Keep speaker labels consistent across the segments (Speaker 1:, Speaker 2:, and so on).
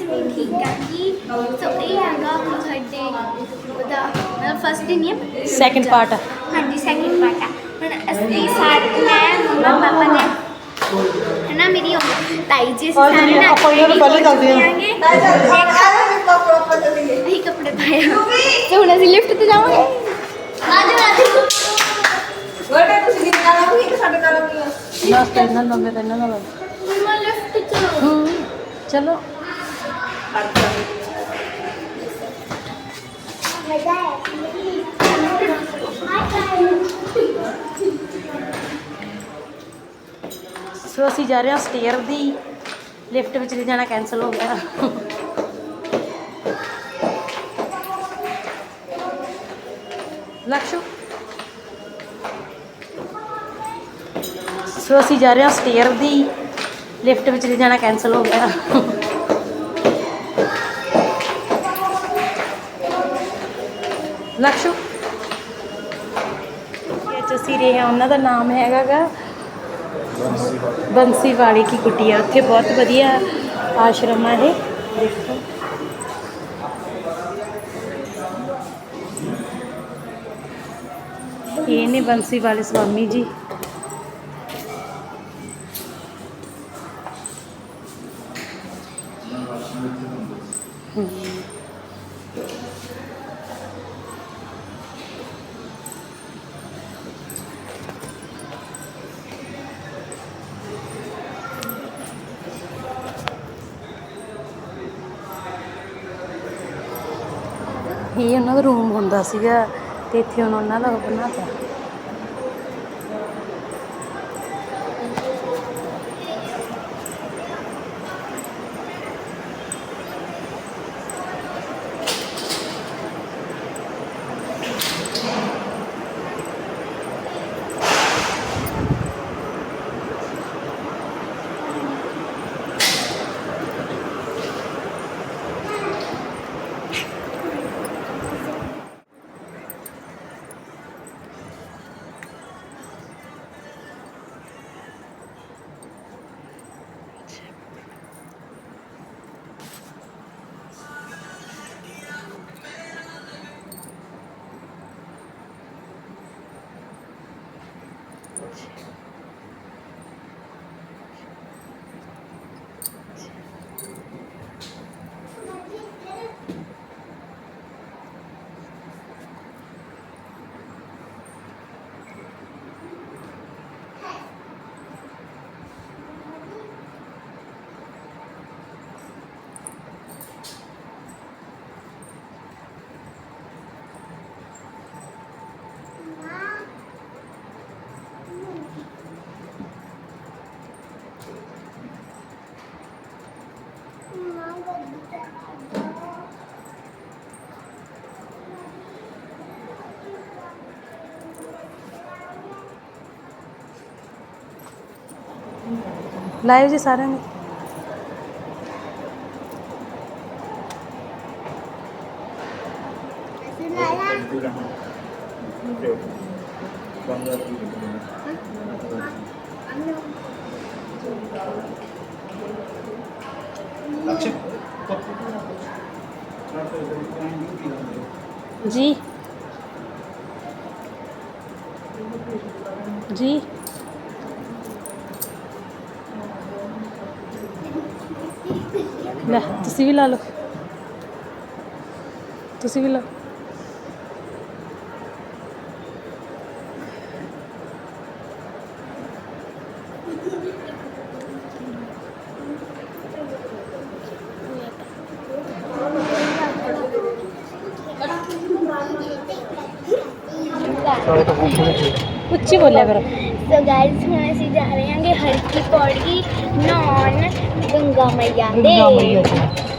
Speaker 1: ਮੈਂ ਠੀਕ ਹਾਂ ਜੀ ਸੋ ਇਹ ਹੈਗਾ ਸਾਡੇ ਉਹਦਾ ਮਤਲਬ ਫਸਟ ਨਹੀਂ
Speaker 2: ਸੈਕਿੰਡ ਪਾਰਟ
Speaker 1: ਹਾਂਜੀ ਸੈਕਿੰਡ ਪਾਰਟ ਆ। ਹੁਣ ਅਸੀਂ ਸਾਰੇ ਮੈਂ ਮੰਮਾ ਪਾਪਾ ਨੇ ਹਨਾ ਮੇਰੀ ਉਹ ਤਾਈ ਜੀ ਅਸੀਂ
Speaker 2: ਔਰ
Speaker 1: ਸਾਰੇ
Speaker 2: ਜਿਹੜੀ
Speaker 1: ਨਾ
Speaker 2: ਆਪਾਂ ਇਹਨਾਂ ਨੂੰ ਪਹਿਲੇ ਦੱਸਦੇ ਹਾਂ।
Speaker 1: ਅਸੀਂ ਕੱਪੜੇ ਪਾਏ ਆ। ਤੇ ਹੁਣ ਅਸੀਂ ਲਿਫਟ ਤੇ ਜਾਵਾਂਗੇ। ਆਜੋ ਆਜੋ
Speaker 2: ਬਸ ਤੇ ਇਹਨਾਂ ਲੰਮੇ ਤੇ ਇਹਨਾਂ ਨਾਲ
Speaker 1: ਮੰਮਾ ਲਿਫਟ ਚਲੋ
Speaker 2: ਹੂੰ ਚਲੋ। ਸੋ ਅਸੀਂ ਜਾ ਰਹੇ ਹਾਂ ਸਟੇਅਰ ਦੀ ਲਿਫਟ ਵਿੱਚ ਨਹੀਂ ਜਾਣਾ ਕੈਨਸਲ ਹੋ ਗਿਆ। ਲਕਸ਼ੂ। ਸੋ ਅਸੀਂ ਜਾ ਰਹੇ ਹਾਂ ਸਟੇਅਰ ਦੀ ਲਿਫਟ ਵਿੱਚ ਨਹੀਂ ਜਾਣਾ ਕੈਨਸਲ ਹੋ ਗਿਆ। ਲਕਸ਼ੂ? ਇਹ ਅਸੀਂ ਰਹੇ ਹਾਂ ਉਹਨਾਂ ਦਾ ਨਾਮ ਹੈਗਾਗਾ ਬੰਸੀ ਵਾਲੀ ਕੀ ਕੁਟੀਆ। ਉੱਥੇ ਬਹੁਤ ਵਧੀਆ ਆਸ਼ਰਮ ਇਹ। ਦੇਖੋ। ਇਹ ਨੇ ਬੰਸੀ ਵਾਲੇ ਸਵਾਮੀ ਜੀ। ਹਮ। ਇਹ ਉਹਨਾਂ ਦਾ ਰੂਮ ਹੁੰਦਾ ਸੀਗਾ ਤੇ ਇੱਥੇ ਹੁਣ ਉਹਨਾਂ ਦਾ ਉਹ ਬਣਾਤਾ। ਲਾਇਓ ਜੀ ਸਾਰਿਆਂ ਨੇ। ਜੀ। ਜੀ ਲੈ ਤੁਸੀਂ ਵੀ ਲਾ ਲਓ ਤੁਸੀਂ ਵੀ ਲਾ ਉੱਚੀ ਬੋਲਿਆ ਕਰੋ।
Speaker 1: ਸੋ ਗਾਇਸ ਹੁਣ ਅਸੀਂ ਜਾ ਰਹੇ ਹਾਂਗੇ ਹਰਕੀ ਪੌੜੀ ਨੌਨ ਗੰਗਾ ਮਈਆ ਦੇ।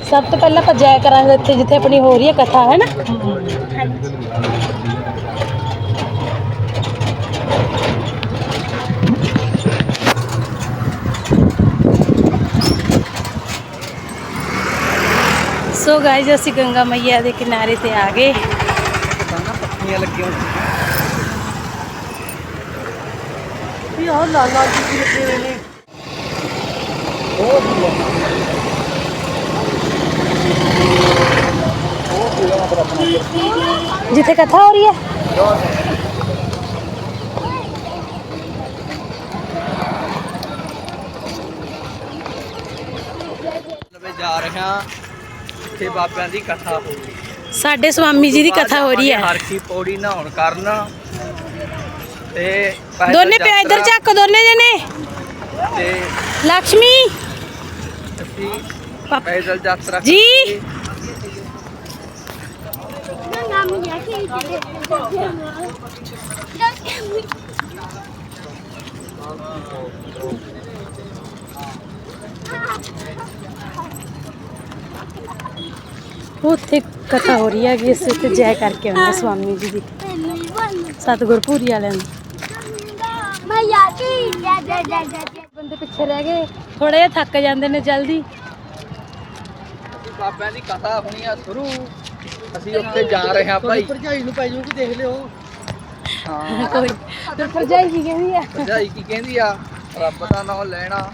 Speaker 2: ਸਭ ਤੋਂ ਪਹਿਲਾਂ ਆਪਾਂ ਜਾਇਆ ਕਰਾਂਗੇ ਇੱਥੇ ਜਿੱਥੇ ਆਪਣੀ ਹੋ ਰਹੀ ਹੈ ਕਥਾ ਹੈ ਨਾ?
Speaker 1: ਹਾਂਜੀ।
Speaker 2: ਸੋ ਗਾਇਜ਼ ਅਸੀਂ ਗੰਗਾ ਮਈਆ ਦੇ ਕਿਨਾਰੇ ਤੇ ਆ ਗਏ।
Speaker 3: ਪੱਕੀਆਂ ਲੱਗੀਆਂ।
Speaker 2: ਜੀ ਆਹ ਲਾਲ ਲਾਲ ਜੀ ਲੱਗੇ ਹੋਏ ਨੇ।
Speaker 3: ਬਹੁਤ
Speaker 2: ਵਧੀਆ ਜਿੱਥੇ ਕਥਾ ਹੋ ਰਹੀ ਹੈ।
Speaker 3: ਜਾ ਰਿਹਾ ਜਿੱਥੇ ਬਾਬਿਆਂ ਦੀ ਕਥਾ ਹੋਊਗੀ
Speaker 2: ਸਾਡੇ ਸਵਾਮੀ ਜੀ ਦੀ ਕਥਾ ਹੋ ਰਹੀ ਹੈ।
Speaker 3: ਹਰ ਕੀ ਪੌੜੀ ਨਹਾਉਣ ਕਰਨਾ ਤੇ
Speaker 2: ਦੋਨੇ ਪਿਆ ਇੱਧਰ ਚੱਕ ਦੋਨੇ ਜਣੇ
Speaker 3: ਤੇ
Speaker 2: ਲక్ష్ਮੀ
Speaker 3: ਅਸੀਂ ਪੈਦਲ ਯਾਤਰਾ
Speaker 2: ਜੀ। ਉੱਥੇ ਕਥਾ ਹੋ ਰਹੀ ਹੈ ਕਿ ਅਸੀਂ ਉੱਥੇ ਜੈ ਕਰਕੇ ਆਉਣਾ ਸਵਾਮੀ ਜੀ ਦੀ ਸਤਿਗੁਰ ਪੂਰੀ ਵਾਲਿਆਂ
Speaker 1: ਜੈ।
Speaker 2: ਬੰਦੇ ਪਿੱਛੇ ਰਹਿ ਗਏ। ਥੋੜੇ ਜਿਹਾ ਥੱਕ ਜਾਂਦੇ ਨੇ ਜਲਦੀ।
Speaker 3: ਬਾਬਿਆਂ ਦੀ ਕਥਾ ਹੋਣੀ ਆ ਸ਼ੁਰੂ। ਅਸੀਂ ਉੱਥੇ ਜਾ ਰਹੇ ਹਾਂ ਭਾਈ।
Speaker 4: ਭਰਜਾਈ ਨੂੰ ਪੈ ਜੂਗੀ ਦੇਖ ਲਿਓ।
Speaker 3: ਹਾਂ।
Speaker 2: ਕੋਈ ਫਿਰ ਭਰਜਾਈ ਕੀ ਕਹਿੰਦੀ ਆ?
Speaker 3: ਭਰਜਾਈ ਕੀ ਕਹਿੰਦੀ ਆ? ਰੱਬ ਦਾ ਨਾਮ ਲੈਣਾ।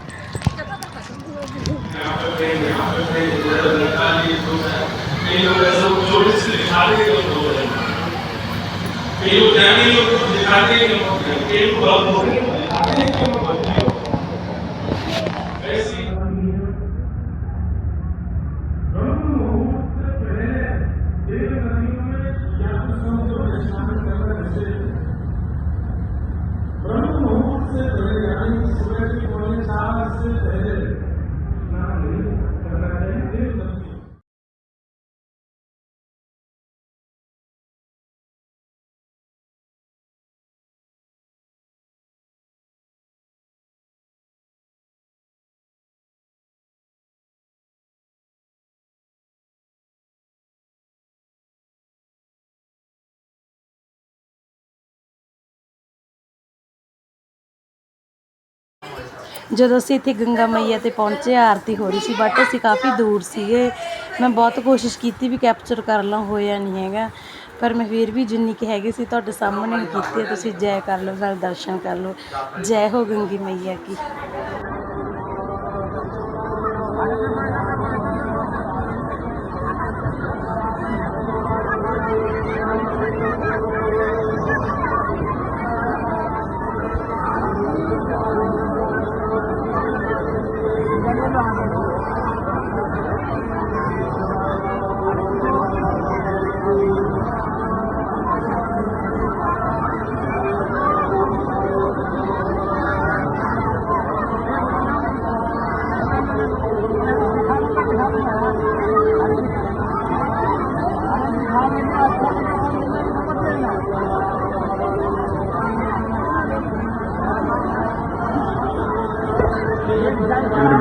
Speaker 2: ਜਦੋਂ ਅਸੀਂ ਇੱਥੇ ਗੰਗਾ ਮਈਆ ਤੇ ਪਹੁੰਚੇ, ਆਰਤੀ ਹੋ ਰਹੀ ਸੀ ਬਟ ਅਸੀਂ ਕਾਫੀ ਦੂਰ ਸੀਗੇ। ਮੈਂ ਬਹੁਤ ਕੋਸ਼ਿਸ਼ ਕੀਤੀ ਵੀ ਕੈਪਚਰ ਕਰ ਲਾਂ, ਹੋਇਆ ਨਹੀਂ ਹੈਗਾ। ਪਰ ਮੈਂ ਫਿਰ ਵੀ ਜਿੰਨੀ ਕਿ ਹੈਗੀ ਸੀ, ਤੁਹਾਡੇ ਸਾਹਮਣੇ ਹੀ ਕੀਤੀ ਤੁਸੀਂ ਜੈ ਕਰ ਲਓ ਨਾਲ ਦਰਸ਼ਨ ਕਰ ਲਓ। ਜੈ ਹੋ ਗੰਗੀ ਮਈਆ ਕੀ।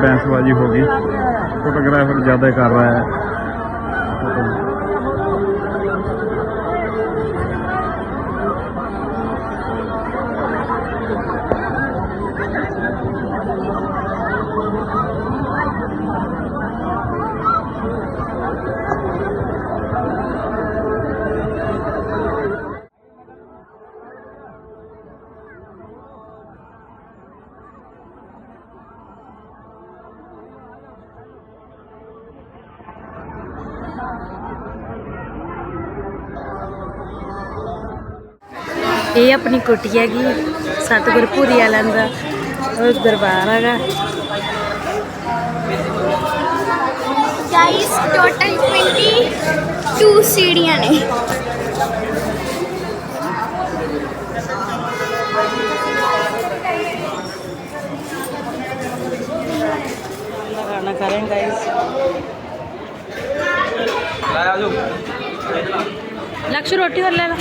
Speaker 5: फिर बहसबाजी होगी फोटोग्राफर ज़्यादा कर रहा है
Speaker 2: ਇਹ ਆਪਣੀ ਕੁਟੀ ਹੈਗੀ ਸਤਿਗੁਰ ਪੂਰੀ ਵਾਲਿਆਂ ਦਾ ਉਹ ਦਰਬਾਰ ਹੈਗਾ।
Speaker 1: ਗਾਇਸ ਟੋਟਲ 22 ਸੀੜੀਆਂ ਨੇ।
Speaker 2: ਖਾਣਾ ਖਾ ਰਹੇ ਹਾਂ ਗਾਇਸ
Speaker 3: ਲੈ
Speaker 2: ਲਕਸ਼, ਰੋਟੀ ਹੋਰ ਲੈ ਲਾ।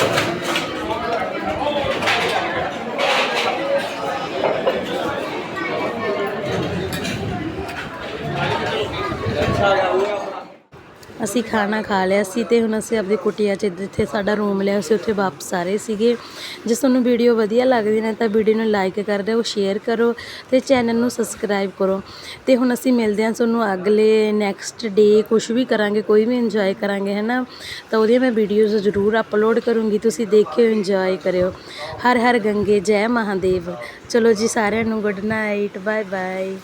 Speaker 2: ਅਸੀਂ ਖਾਣਾ ਖਾ ਲਿਆ ਸੀ ਤੇ ਹੁਣ ਅਸੀਂ ਆਪਣੀ ਕੁਟੀਆ 'ਚ ਜਿੱਥੇ ਸਾਡਾ ਰੂਮ ਲਿਆ ਸੀ, ਉੱਥੇ ਵਾਪਸ ਆ ਰਹੇ ਸੀਗੇ। ਜੇ ਤੁਹਾਨੂੰ ਵੀਡੀਓ ਵਧੀਆ ਲੱਗਦੀ ਨੇ ਤਾਂ ਵੀਡੀਓ ਨੂੰ ਲਾਈਕ ਕਰ ਦਿਓ ਸ਼ੇਅਰ ਕਰੋ ਤੇ ਚੈਨਲ ਨੂੰ ਸਬਸਕ੍ਰਾਈਬ ਕਰੋ। ਤੇ ਹੁਣ ਅਸੀਂ ਮਿਲਦੇ ਹਾਂ ਤੁਹਾਨੂੰ ਅਗਲੇ ਨੈਕਸਟ ਡੇ ਕੁਝ ਵੀ ਕਰਾਂਗੇ, ਕੋਈ ਵੀ ਇੰਜੋਏ ਕਰਾਂਗੇ ਹੈ ਨਾ ਤਾਂ ਉਹਦੀਆਂ ਮੈਂ ਵੀਡੀਓਜ਼ ਜ਼ਰੂਰ ਅਪਲੋਡ ਕਰੂੰਗੀ, ਤੁਸੀਂ ਦੇਖਿਓ ਇੰਜੋਏ ਕਰਿਓ। ਹਰ ਹਰ ਗੰਗੇ, ਜੈ ਮਹਾਦੇਵ। ਚਲੋ ਜੀ, ਸਾਰਿਆਂ ਨੂੰ ਗੁੱਡ ਨਾਈਟ ਬਾਏ ਬਾਏ